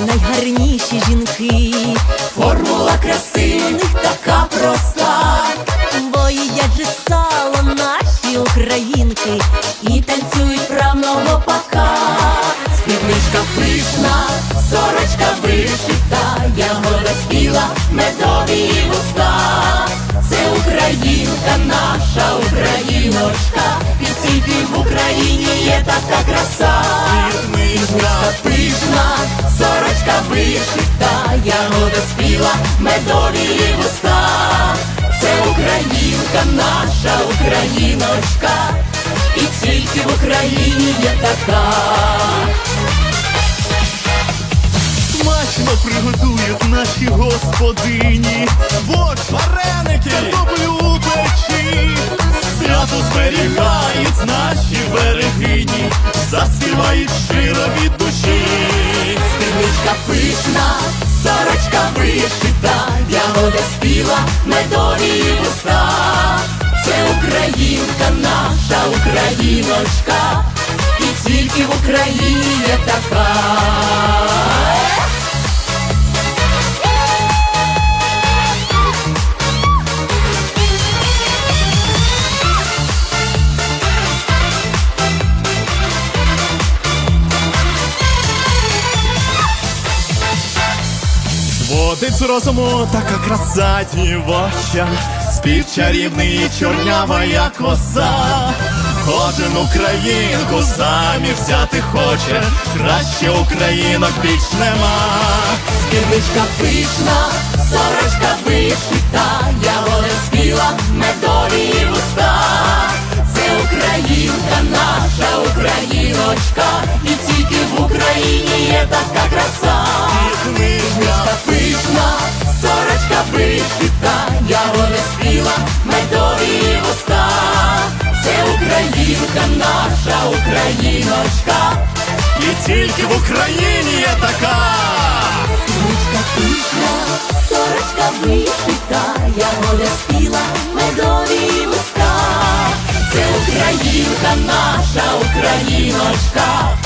найгарніші жінки. Формула краси у них така проста. Бо їдять же сало наші українки і танцюють правного пака. Спідничка пишна, сорочка вишита, ягода спіла, медові вуста. Це Українка, наша Україночка, і тільки в Україні є така краса. Вишита, ягода спіла, медові вуста. Це Українка, наша Україночка, і тільки в Україні є така. Смачно приготують наші господині, борщ, вареники, картоплю у печі, свято зберігають наші берегині, заспівають душі. Спідничка пишна, сорочка вишита, ягода спіла, медові долі вуста. Це Українка, наша Україночка, і тільки в Україні така. Водить з розуму така краса дівоча, спів чарівний і чорнявая коса. Кожен українку заміж взяти хоче, краще українок більш нема. Спідничка пишна, сорочка вишита, Українка, наша Україночка. І тільки в Україні є така. Сорочка пишна, сорочка вишита, ягода спіла, медові вуста. Це Українка, наша Україночка,